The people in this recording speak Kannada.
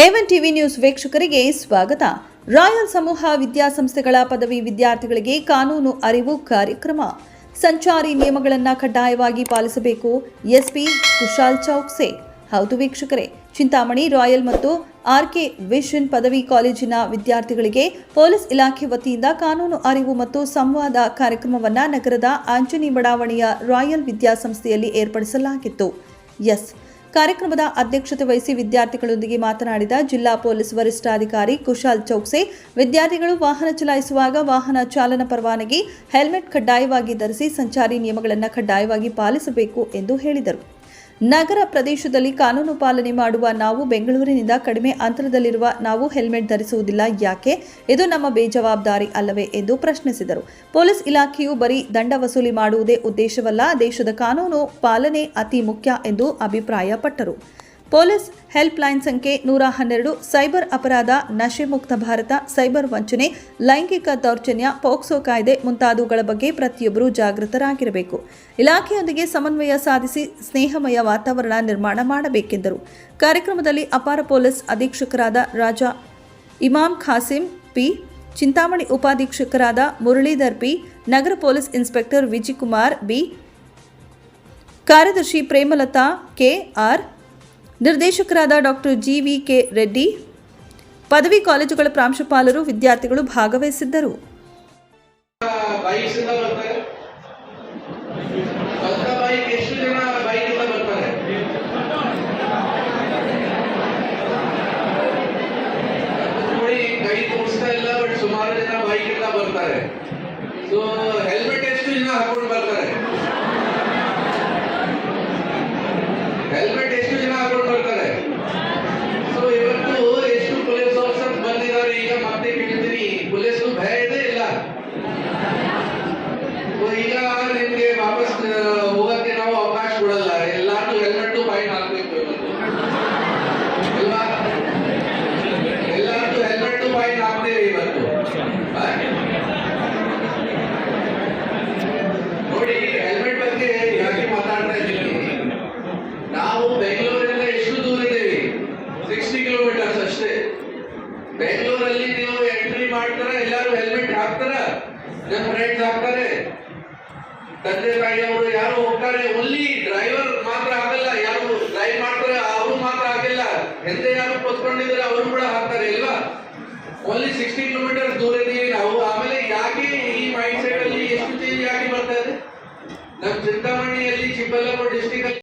ಏವನ್ ಟಿವಿ ನ್ಯೂಸ್ ವೀಕ್ಷಕರಿಗೆ ಸ್ವಾಗತ. ರಾಯಲ್ ಸಮೂಹ ವಿದ್ಯಾಸಂಸ್ಥೆಗಳ ಪದವಿ ವಿದ್ಯಾರ್ಥಿಗಳಿಗೆ ಕಾನೂನು ಅರಿವು ಕಾರ್ಯಕ್ರಮ. ಸಂಚಾರಿ ನಿಯಮಗಳನ್ನು ಕಡ್ಡಾಯವಾಗಿ ಪಾಲಿಸಬೇಕು. ಎಸ್ಪಿ ಕುಶಾಲ್ ಚೌಕ್ಸೆ. ಹೌದು ವೀಕ್ಷಕರೇ, ಚಿಂತಾಮಣಿ ರಾಯಲ್ ಮತ್ತು ಆರ್ಕೆ ವಿಷನ್ ಪದವಿ ಕಾಲೇಜಿನ ವಿದ್ಯಾರ್ಥಿಗಳಿಗೆ ಪೊಲೀಸ್ ಇಲಾಖೆ ವತಿಯಿಂದ ಕಾನೂನು ಅರಿವು ಮತ್ತು ಸಂವಾದ ಕಾರ್ಯಕ್ರಮವನ್ನು ನಗರದ ಆಂಜನಿ ಬಡಾವಣೆಯ ರಾಯಲ್ ವಿದ್ಯಾಸಂಸ್ಥೆಯಲ್ಲಿ ಏರ್ಪಡಿಸಲಾಗಿತ್ತು. ಎಸ್ ಕಾರ್ಯಕ್ರಮದ ಅಧ್ಯಕ್ಷತೆ ವಹಿಸಿ ವಿದ್ಯಾರ್ಥಿಗಳೊಂದಿಗೆ ಮಾತನಾಡಿದ ಜಿಲ್ಲಾ ಪೊಲೀಸ್ ವರಿಷ್ಠಾಧಿಕಾರಿ ಕುಶಾಲ್ ಚೌಕ್ಸೆ, ವಿದ್ಯಾರ್ಥಿಗಳು ವಾಹನ ಚಲಾಯಿಸುವಾಗ ವಾಹನ ಚಾಲನಾ ಪರವಾನಗಿ, ಹೆಲ್ಮೆಟ್ ಕಡ್ಡಾಯವಾಗಿ ಧರಿಸಿ ಸಂಚಾರಿ ನಿಯಮಗಳನ್ನು ಕಡ್ಡಾಯವಾಗಿ ಪಾಲಿಸಬೇಕು ಎಂದು ಹೇಳಿದರು. ನಗರ ಪ್ರದೇಶದಲ್ಲಿ ಕಾನೂನು ಪಾಲನೆ ಮಾಡುವ ನಾವು ಬೆಂಗಳೂರಿನಿಂದ ಕಡಿಮೆ ಅಂತರದಲ್ಲಿರುವ ನಾವು ಹೆಲ್ಮೆಟ್ ಧರಿಸುವುದಿಲ್ಲ, ಯಾಕೆ? ಇದು ನಮ್ಮ ಬೇಜವಾಬ್ದಾರಿ ಅಲ್ಲವೇ ಎಂದು ಪ್ರಶ್ನಿಸಿದರು. ಪೊಲೀಸ್ ಇಲಾಖೆಯು ಬರೀ ದಂಡ ವಸೂಲಿ ಮಾಡುವುದೇ ಉದ್ದೇಶವಲ್ಲ, ದೇಶದ ಕಾನೂನು ಪಾಲನೆ ಅತಿ ಮುಖ್ಯ ಎಂದು ಅಭಿಪ್ರಾಯಪಟ್ಟರು. ಪೊಲೀಸ್ ಹೆಲ್ಪ್ ಲೈನ್ ಸಂಖ್ಯೆ ನೂರ ಹನ್ನೆರಡು, ಸೈಬರ್ ಅಪರಾಧ, ನಶೆ ಮುಕ್ತ ಭಾರತ, ಸೈಬರ್ ವಂಚನೆ, ಲೈಂಗಿಕ ದೌರ್ಜನ್ಯ, ಪೋಕ್ಸೋ ಕಾಯ್ದೆ ಮುಂತಾದವುಗಳ ಬಗ್ಗೆ ಪ್ರತಿಯೊಬ್ಬರೂ ಜಾಗೃತರಾಗಿರಬೇಕು. ಇಲಾಖೆಯೊಂದಿಗೆ ಸಮನ್ವಯ ಸಾಧಿಸಿ ಸ್ನೇಹಮಯ ವಾತಾವರಣ ನಿರ್ಮಾಣ ಮಾಡಬೇಕೆಂದರು. ಕಾರ್ಯಕ್ರಮದಲ್ಲಿ ಅಪಾರ ಪೊಲೀಸ್ ಅಧೀಕ್ಷಕರಾದ ರಾಜಾ ಇಮಾಮ್ ಖಾಸಿಂ, ಪಿ. ಚಿಂತಾಮಣಿ ಉಪಾಧೀಕ್ಷಕರಾದ ಮುರಳೀಧರ್, ಪಿ. ನಗರ ಪೊಲೀಸ್ ಇನ್ಸ್ಪೆಕ್ಟರ್ ವಿಜಿಕುಮಾರ್, ಬಿ. ಕಾರ್ಯದರ್ಶಿ ಪ್ರೇಮಲತಾ, ಕೆ. ಆರ್. ನಿರ್ದೇಶಕರಾದ doctor G V K Reddy, ಪದವಿ ಕಾಲೇಜುಗಳ ಪ್ರಾಂಶುಪಾಲರು, ವಿದ್ಯಾರ್ಥಿಗಳು ಭಾಗವಹಿಸಿದ್ದರು. ಸುಮಾರು ಜನ ಬೈಕ್ ಇಂದ ಬರ್ತಾರೆ ಸೊ ಹೆಲ್ಮೆಟ್ ಎಷ್ಟು ಜನ ಹಾಕೊಂಡು ಬರ್ತಾರೆ ಹೆಲ್ಮೆಟ್ ಎಷ್ಟು ಜನ ಹಾಕೊಂಡು ಬರ್ತಾರೆ ಸೊ ಇವತ್ತು ಎಷ್ಟು ಪೊಲೀಸ್ ಆಫೀಸರ್ ಬಂದಿದ್ದಾರೆ ಈಗ ಮತ್ತೆ ಕೇಳ್ತೀನಿ ಪೊಲೀಸ್ ಭಯ ಇದೆ ಇಲ್ಲ ಸೊ ಈಗ ನಿಮ್ಗೆ ವಾಪಸ್ ಆ, ಹೋಗಕ್ಕೆ ನಾವು ಅವಕಾಶ ಕೊಡಲ್ಲ ಎಲ್ಲಾರು ಹೆಲ್ಮೆಟ್ ಫೈನ್ ಹಾಕ್ಬೇಕು ಇವತ್ತು ಅಲ್ವಾ ಎಲ್ಲಾರು ಹೆಲ್ಮೆಟ್ ಫೈನ್ ಹಾಕ್ತೇವೆ ಇವತ್ತು ಆ? ನೋಡಿ ಹೆಲ್ಮೆಟ್ ಬಗ್ಗೆ ಯಾಕೆ ಮಾತಾಡ್ತಾ ಇದ್ದೀನಿ ನಾವು ಬೆಂಗಳೂರಿಂದ ಎಷ್ಟು ದೂರ ಇದ್ದೇವೆ ಸಿಕ್ಸ್ಟಿ ಕಿಲೋಮೀಟರ್ಸ್ ಅಷ್ಟೇ ಬೆಂಗಳೂರಲ್ಲಿ ನೀವು ಎಂಟ್ರಿ ಮಾಡ್ತಾರ ಎಲ್ಲರೂ ಹೆಲ್ಮೆಟ್ ಹಾಕ್ತಾರ. ನಮ್ಮ ಫ್ರೆಂಡ್ಸ್ ಹಾಕ್ತಾರೆ. ತಂದೆ ತಾಯಿ ಅವರು ಯಾರು ಹೋಗ್ತಾರೆ? ಒಲ್ಲಿ ಡ್ರೈವರ್ ಮಾತ್ರ ಆಗಲ್ಲ. ಯಾರು ಡ್ರೈವ್ ಮಾಡ್ತಾರೆ? ಅವರು ಮಾತ್ರ ಆಗಿಲ್ಲ. ಹಿಂದೆ ಯಾರು ಕೊತ್ಕೊಂಡಿದ್ರೆ ಅವರು ಕೂಡ ಹಾಕ್ತಾರೆ ಇಲ್ವಾ ಒಲ್ಲಿ ಸಿಕ್ಸ್ಟಿ ಕಿಲೋಮೀಟರ್ ದೂರ ಇದೀವಿ ನಾವು. ಆಮೇಲೆ ಯಾಕೆ ಈ ಮೈಂಡ್ ಸೆಟ್ ಅಲ್ಲಿ ಎಷ್ಟು ಚೇಂಜ್ ಯಾಕೆ ಬರ್ತಾ ಇದೆ? ನಮ್ಮ ಚಿಂತಾಮಣಿಯಲ್ಲಿ ಚಿಕ್ಕಬಳ್ಳಾಪುರ ಡಿಸ್ಟಿಕ್